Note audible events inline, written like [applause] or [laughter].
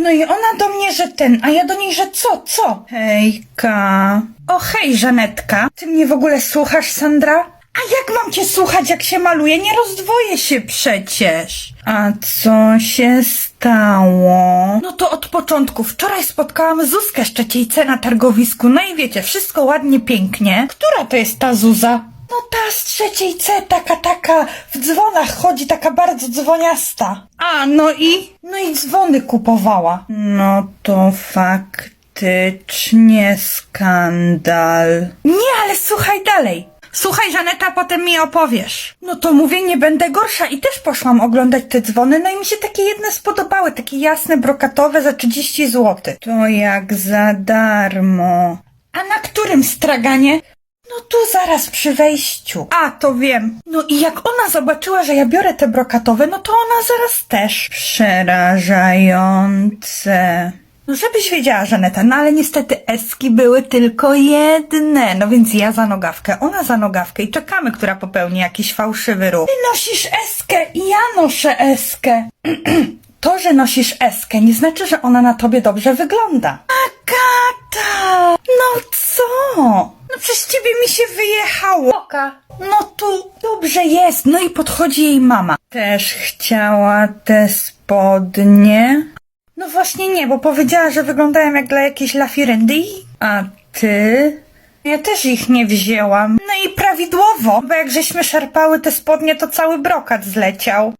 No i ona do mnie, że ten, a ja do niej, że co, co? Hejka. O hej, Żanetka. Ty mnie w ogóle słuchasz, Sandra? A jak mam cię słuchać, jak się maluje? Nie rozdwoję się przecież. A co się stało? No to od początku. Wczoraj spotkałam Zuzkę Szczeciejce na targowisku. No i wiecie, wszystko ładnie, pięknie. Która to jest ta Zuza? No ta z trzeciej C, taka, taka, w dzwonach chodzi, taka bardzo dzwoniasta. A, no i? No i dzwony kupowała. No to faktycznie skandal. Nie, ale słuchaj dalej. Słuchaj, Żaneta, potem mi opowiesz. No to mówię, nie będę gorsza i też poszłam oglądać te dzwony, no i mi się takie jedne spodobały, takie jasne, brokatowe za 30 zł. To jak za darmo. A na którym straganie? No tu zaraz przy wejściu. A, to wiem. No i jak ona zobaczyła, że ja biorę te brokatowe, no to ona zaraz też. Przerażające. No żebyś wiedziała, Żaneta, no ale niestety eski były tylko jedne. No więc ja za nogawkę, ona za nogawkę i czekamy, która popełni jakiś fałszywy ruch. Ty nosisz eskę i ja noszę eskę. [clears throat] To, że nosisz eskę, nie znaczy, że ona na tobie dobrze wygląda. Agata! No co? No przez ciebie mi się wyjechało. Oka. No tu dobrze jest. No i podchodzi jej mama. Też chciała te spodnie? No właśnie nie, bo powiedziała, że wyglądają jak dla jakiejś lafiryndy. A ty? Ja też ich nie wzięłam. No i prawidłowo, bo jak żeśmy szarpały te spodnie, to cały brokat zleciał.